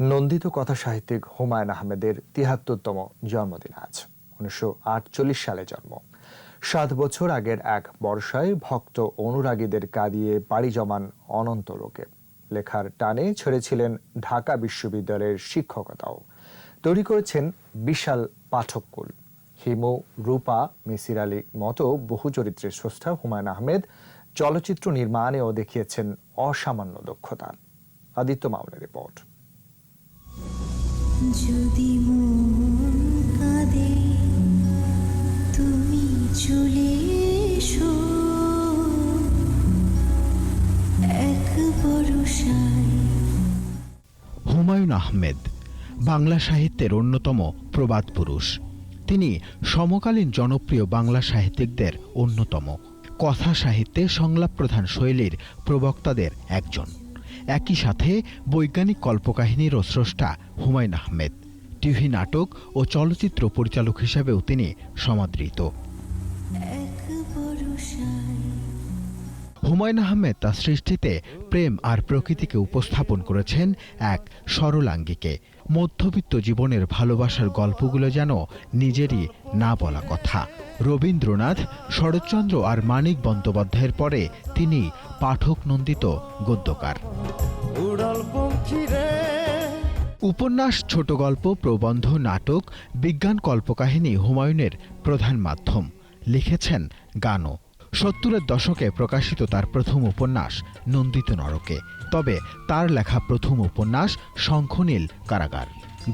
নন্দিত কথা সাহিত্যিক হুমায়ুন আহমেদের তিহাত্তরতম জন্মদিন আজ, উনিশশো আটচল্লিশ সালে জন্ম। সাত বছর আগের এক বর্ষায় ভক্ত অনুরাগীদের কাঁদিয়ে পাড়ি জমান অনন্ত লোকে। লেখার টানে ছেড়েছিলেন ঢাকা বিশ্ববিদ্যালয়ের শিক্ষকতাও। তৈরি করেছেন বিশাল পাঠককুল। হিমু, রূপা, মিসির আলী মতো বহু চরিত্রের স্রষ্টা হুমায়ুন আহমেদ চলচ্চিত্র নির্মাণেও দেখিয়েছেন অসামান্য দক্ষতা। আদিত্য মামুনের রিপোর্ট। তুমি হুমায়ুন আহমেদ, বাংলা সাহিত্যের অন্যতম প্রবাদ পুরুষ। তিনি সমকালীন জনপ্রিয় বাংলা সাহিত্যিকদের অন্যতম। কথা সাহিত্যে সংলাপ প্রধান শৈলীর প্রবক্তাদের একজন। একই সাথে বৈজ্ঞানিক কল্পকাহিনীরও স্রষ্টা হুমায়ুন আহমেদ। টিভি নাটক ও চলচ্চিত্র পরিচালক হিসেবেও তিনি সমাদৃত। হুমায়ুন আহমেদ তার সৃষ্টিতে প্রেম আর প্রকৃতিকে উপস্থাপন করেছেন এক সরলাঙ্গিকে মধ্যবিত্ত জীবনের ভালোবাসার গল্পগুলো যেন নিজেরই না বলা কথা। রবীন্দ্রনাথ, শরৎচন্দ্র আর মানিক বন্দ্যোপাধ্যায়ের পরে তিনি পাঠক নন্দিত গদ্যকার। উপন্যাস, ছোট গল্প, প্রবন্ধ, নাটক, বিজ্ঞান কল্পকাহিনী, হুমায়ুনের প্রধান মাধ্যম। লিখেছেন গানও সত্তরের দশকে প্রকাশিত তার প্রথম উপন্যাস, নন্দিত নরকে। তবে তার লেখা প্রথম উপন্যাস শঙ্খনীল কারাগার।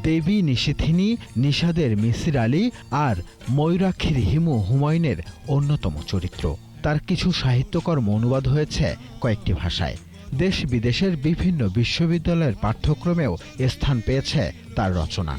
দেবী নিশিথিনী নিষাদের মিসির আলী আর ময়ূরাক্ষীর হিমু হুমায়ুনের অন্যতম চরিত্র। তার কিছু সাহিত্যকর্ম অনুবাদ হয়েছে কয়েকটি ভাষায়। দেশ বিদেশের বিভিন্ন বিশ্ববিদ্যালয়ের পাঠ্যক্রমেও স্থান পেয়েছে তার রচনা।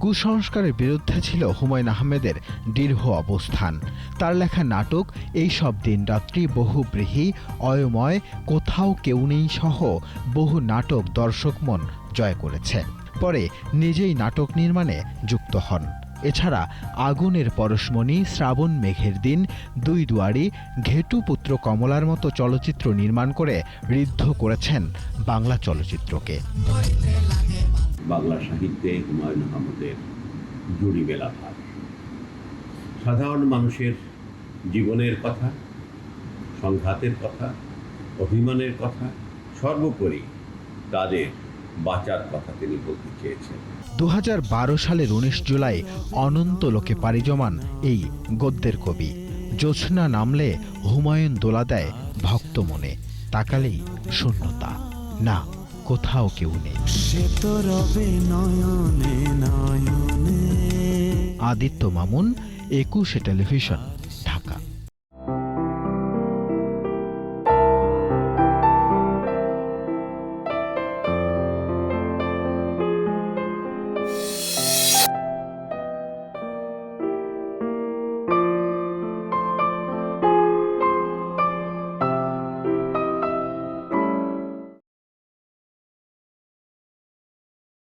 কুসংস্কারের বিরুদ্ধে ছিল হুমায়ুন আহমেদের দৃঢ় অবস্থান। তার লেখা নাটক, এই সব দিন রাত্রি বহুব্রীহি, অয়ময়, কোথাও কেউ নেই সহ, বহু নাটক দর্শক মন জয় করেছে। পরে নিজেই নাটক নির্মাণে যুক্ত হন। এছাড়া আগুনের পরশমণি, শ্রাবণ মেঘের দিন, দুই দুয়ারি, ঘেটু পুত্র কমলার মতো চলচ্চিত্র নির্মাণ করে ঋদ্ধ করেছেন বাংলা চলচ্চিত্রকে। বাংলা সাহিত্যে হুমায়ুন আহমদের জুড়ি মেলা ভার। সাধারণ মানুষের জীবনের কথা, সংঘাতের কথা, অভিমানের কথা, সর্বোপরি তাদের বাঁচার কথা তিনি বলতে চেয়েছেন। দু সালের উনিশ জুলাই অনন্ত লোকে পাড়ি জমান এই গদ্যের কবি। জ্যোৎস্না নামলে হুমায়ুন দোলা দেয় ভক্ত মনে তাকালেই শূন্যতা। না কোথাও কেউ নেই। সে তো রবে নয়নে নয়নে। আদিত্য মামুন একুশে টেলিভিশন।